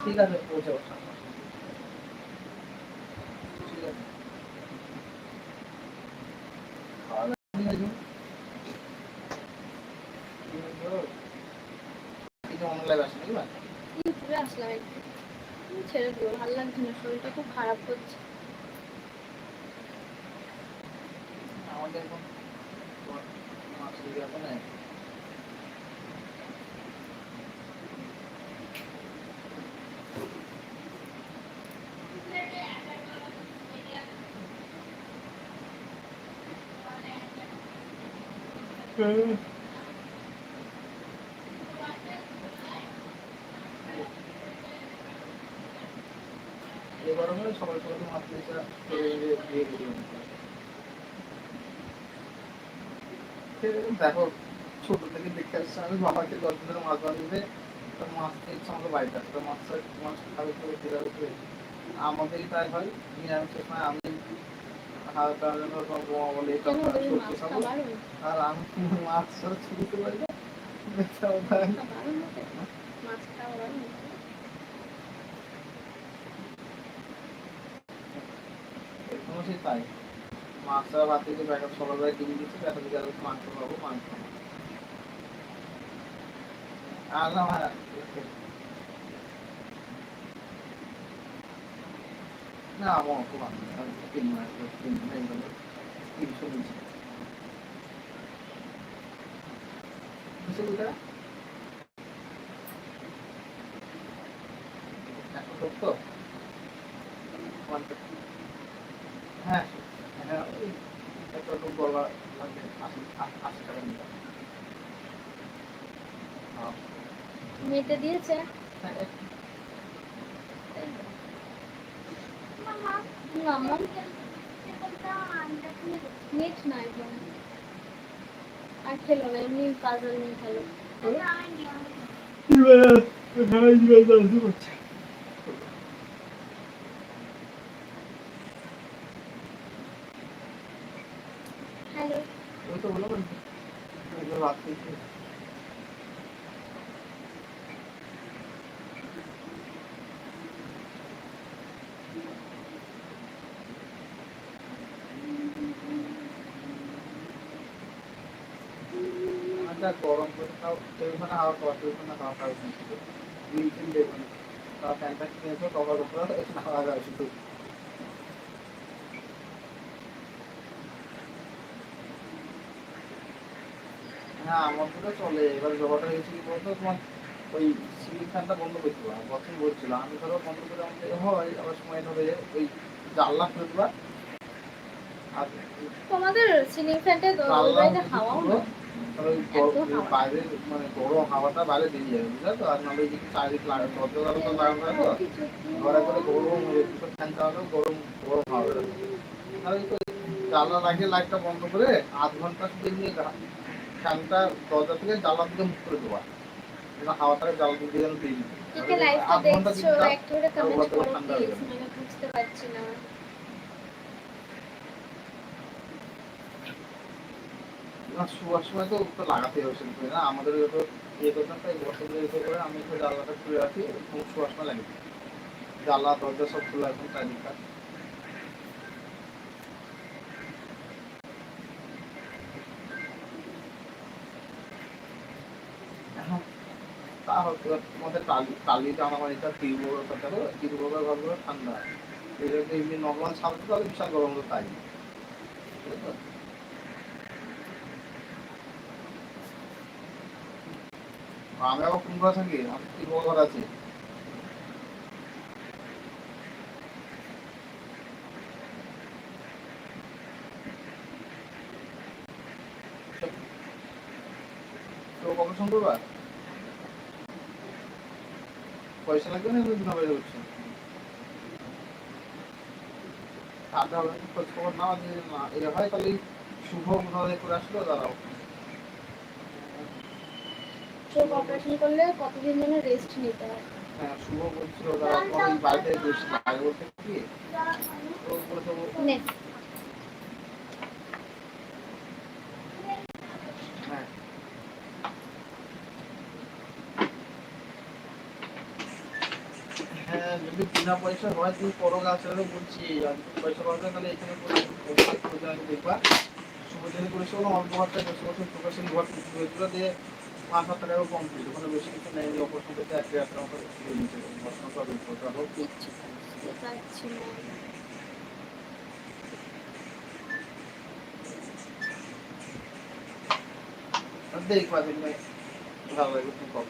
ঠিক আছে পৌঁছে ঠিক আছে। আসলাম ছেড়ে দিও ভালো লাগছে না শরীরটা খুব খারাপ করছে। আমাদের এখন তোমার মাছ দিকে এখন নেই। এই গরমে সকাল সকাল মাছ দিয়েছে দিয়ে দিয়ে দিলাম সেরকম দেখো, ছোট থেকে দেখে আসছে আমি, বাবাকে দশ দিনের মাছ তো মাছ খেয়েছে আমাকে বাড়িতে আসে তো মাছ মাছ খাবে আমাদেরই তাই হয়, নিরামিষের সময় আমি হালকা হালকা বোমা বলে এটা সত্যি খাব আর আমি মাছ পারি? তাই। মাছ ছাড়া ভাত থেকে ব্যাকআপ সকালবেলা কিনে দিচ্ছি ব্যাকআপ দিকে আরও মাংস খাব মাংস আর না ভাই খুব ভালো তিন মাস তিন তিনশো নিচ্ছি বুঝতে বুঝতে একশো সত্তর পঞ্চাশ হ্যাঁ হ্যাঁ ওই একটা বড় লাগবে, আশি আশি টাকা দিয়েছে হ্যাঁ, এক- না আমার নেট নাই বোন। আর খেলো না এমনি কাজল নিয়ে খেলো হ্যালো ওই তো বললাম না, ওই যে রাত থেকে আচ্ছা গরম করে তাও কেউ মানে হাওয়া খাওয়া কেউ মানে হাওয়া খাওয়া দুই তিন দেখুন তাও ফ্যানটা কিনেছো কভার উপরে খাওয়া শুধু হ্যাঁ আমার তো চলে। এবার জবাটা হয়েছে কি বলতো? তোমার ওই সিলিং ফ্যানটা বন্ধ করতে হবে বছর বলছিল। আমি ধরো বন্ধ করে আমাদের হয় আবার সময় ধরে ওই জানলা খুলে দেবা। আর তোমাদের সিলিং ফ্যানটা হাওয়াও না। তাহলে গরম-। বাইরে মানে গরম হাওয়াটা বাইরে বেরিয়ে যাবে বুঝলে তো? আর নাহলে এদিকে চারিদিক লাগাতে দরজা দরজা তো লাগানো থাকে তো? ঘরে করে গরম হবে দুটো ফ্যান চালালেও গরম গরম বেরোবে। তাহলে তো জানলা লাগিয়ে লাইটটা বন্ধ করে আধ ঘণ্টা শুধু নিয়ে ফ্যানটা দরজা থেকে জানলা দিকে মুখ করে দেওয়া যেন হাওয়াটাকে জানলা যেন দিয়ে লাইভটা আধ ঘণ্টা ঠান্ডা প্লিজ যাবে। বুঝতে পারছি না। শোয়ার সময় তো তো লাগাতে হবে সেরকম না? আমাদের তো ইয়ে করতাম তাই ইয়ে করে আমি একটু জানলাটা খুলে রাখি, এবং শোয়ার সময় লাগে জানলা, দরজা সব খোলা তা হয়তো তোমাদের টালি ঘরগুলো ঠান্ডা। এমনি নর্মাল ছাড়তো তাহলে বিশাল গরম হতো তাই? আবার কোন আমি তিরুবড় ঘর আছে? তো কবে শুক্রবার? পয়সা লাগবে না দুদিন হবে হচ্ছে? তাহলে খোঁজ খবর না। এটা হয় তাহলে শুভ মনে করে আসলো, দাঁড়াও। স্ট্রোক অপারেশন করলে কতদিন যেন রেস্ট নিতে হয়। হ্যাঁ, হ্যাঁ।, হ্যাঁ যদি বিনা পয়সা হয় তুই করো গাছেরও বলছি আর পয়সা পাবে তাহলে এখানে দেখবা। শুভ দিনে করেছিল অল্প হাতে বসে বসে প্রকাশন ঘর দিয়ে পাঁচ হাজার টাকাও কম ছিল ওখানে বেশি কিছু নেই অপারেশন করতে এক দেড় টাকা করে দিয়ে নিচ্ছে অপারেশন করবে ওটা হোক কিচ্ছু বুঝতে পারছি না আর দেখবা দেখবে ভালো লাগবে তুমি কম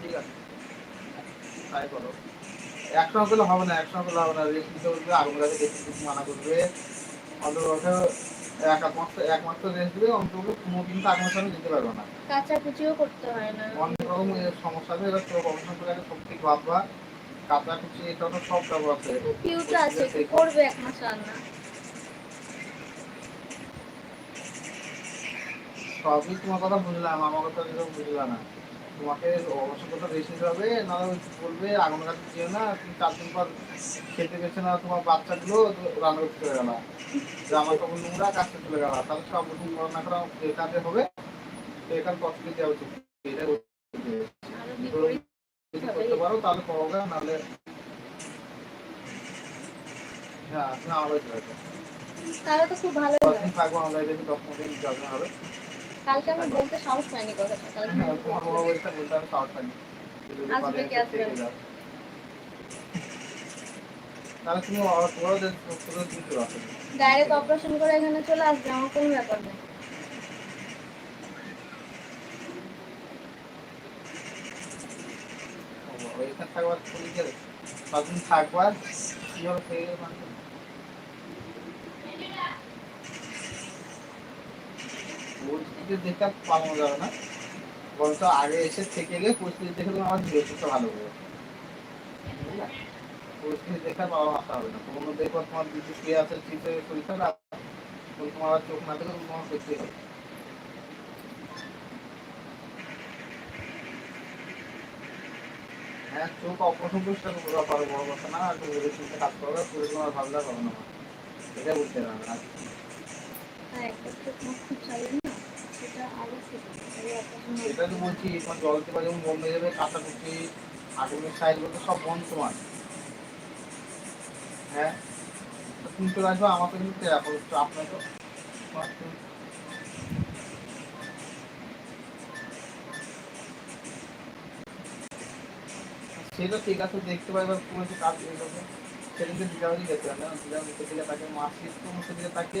ঠিক আছে তাই করো একসঙ্গে করলে হবে না একসঙ্গে করলে হবে না। রেস্ট আগুন গাছে কিছু মানা করবে। অন্তত এক এক মাস এক মাস রেস্ট দিবে অন্তত কোনো কিন্তু আগুনের সামনে দিতে পারবে না। কাঁচা কুচিও করতে হয় না। অনেক রকম সমস্যা আছে এবার তোর গবেষণা করে আগে সব ঠিক ভাববা কাঁচা কুচি এটা তো সব ব্যবহার আছে কিউটা আছে করবে এক মাস রান্না সবই তোমার কথা বুঝলাম আমার কথা যেরকম বুঝলা না। তোমাকে কথা বেশি নিতে হবে না বলবে আগুন কাছে যেও না তুমি চার দিন পর খেতে পেয়েছে না তোমার বাচ্চাগুলো রান্না করতে চলে গেল। জামা কাপড় নোংরা কাজটা চলে গেল। তাহলে সব রকম রান্না করা বেকারে হবে বেকার কষ্ট দেওয়া উচিত। এটা করতে পারো তাহলে করবে নাহলে হ্যাঁ তুমি থাকো তাহলে তো খুব ভালো থাকব আমার দিন যাবে হবে। কালকে আমি বলতে সাহস পাইনি কথাটা কালকে হ্যাঁ, বলতে আমি সাহস পাইনি কি আসবে। তাহলে তুমি যে ডাইরেক্ট অপারেশন করে এখানে চলে আসবে আমার কোনো ব্যাপার নেই। ওইখানে থাকবার তুমি গেলে কতদিন থাকবার কি হবে পরিস্থিতি দেখে আর পালানো যাবে না আগে এসে থেকে গিয়ে পরিস্থিতি দেখে তুমি আমার ভালো পরিস্থিতি দেখে হবে না। কোনো তোমার আছে চিন্তা তোমার চোখ না দেখে তোমার দেখতে হবে। হ্যাঁ চোখ অপারেশন করতে পুরো বড় কথা না আর তুমি চিন্তা কাজ করবে পুরো তোমার ভাবলে হবে না। এটা বুঝতে পারবে না। Operation সেটা তো বলছি জল যেমন বন্ধ হয়ে যাবে আগুনেরগুলো সব বন্ধ হ্যাঁ? তুমি তো কিন্তু আপনার তো সেটা ঠিক আছে, দেখতে পাই এবার কোনো কাজ হয়ে সেদিনকে দিদাবাড়ি গেছে না দিদা মুখে দিলে তাকে তো মুখে দিলে তাকে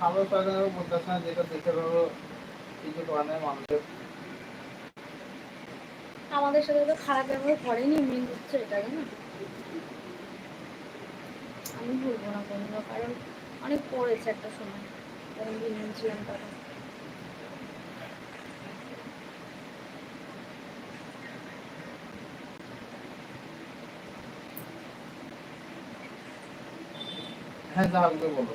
ভালো সরকার বলতেছে না যেটা দেখে কিছু মানুষের। আমাদের সাথে তো খারাপ ব্যবহার করেনি মেন হচ্ছে এটা না? আমি বলব না কারণ অনেক পড়েছে একটা সময় যখন ভিন্ন ছিলাম তখন। হ্যাঁ হবে বলো।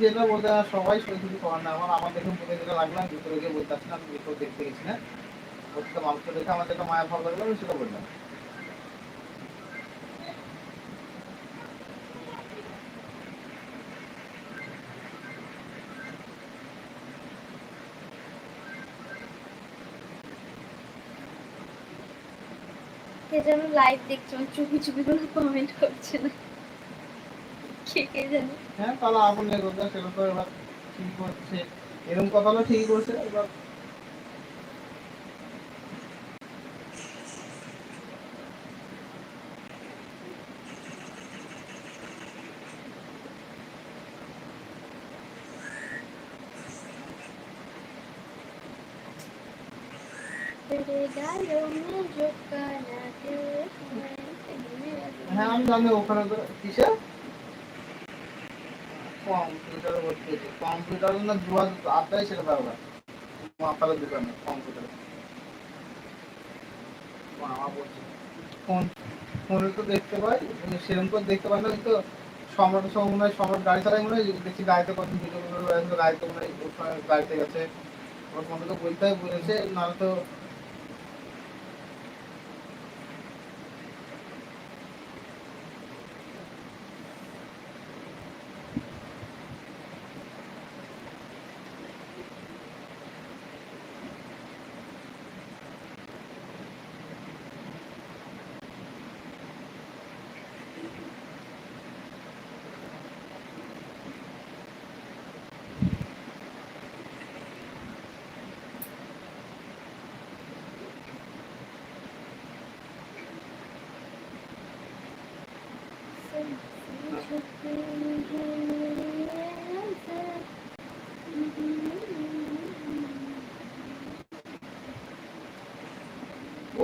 যেটা সবাই সত্যি কিছু করার না। আমার আমার দেখে যেটা লাগলাম ভিতরে গিয়ে বলতে আসছিলাম ভিতরে দেখতে গেছি না মানুষকে দেখে মায়া ভালো লাগল সেটা বললাম। যেন লাইভ দেখছে, আমার চুপি চুপি কোনো কমেন্ট করছে না। কে কে জানে? হ্যাঁ তাহলে আগুন করবে সেটা তো এবার ঠিক করছে। এরকম কথা ঠিক করছে, এবার হ্যাঁ ফোন তো দেখতে পাই মানে সেরকম করে দেখতে পাই না, কিন্তু সম্রাট সঙ্গে মনে হয়, সম্রাট গাড়ি চালাই মনে হয়, দেখছি গাড়িতে কত গাড়িতে মনে হয় গাড়িতে গেছে। ওর মনে তো বলতে বলেছে, নাহলে তো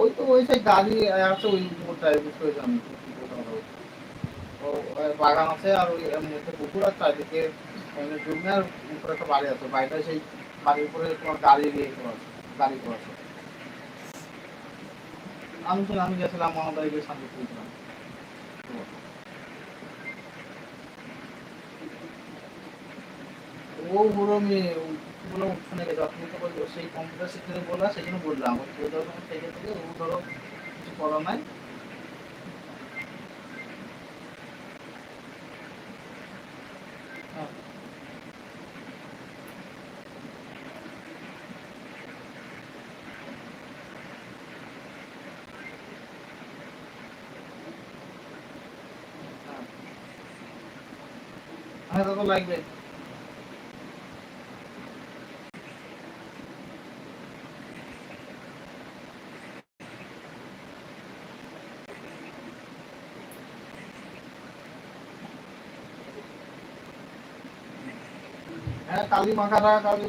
ওই তো, ওই সেই আছে, ওই মোটাই বুঝতে আমি। বাগান আছে আর ওই পুকুর চারিদিকে জমি আর উপরে একটা বাড়ি আছে। বাড়িটা সেই বাড়ির উপরে তোমার গাড়ি গাড়ি করা আছে। আমি আমি গেছিলাম মহাদারি গিয়ে শান্তি ও বুড়ো মেয়ে ওগুলো শুনে গেছে আপনি তো সেই কম্পিউটার সেই জন্য বললাম তো ধরো থেকে থেকে ও ধরো কিছু করা নাই হ্যাঁ। হ্যাঁ। হ্যাঁ লাগবে কালি মাখাটা কালি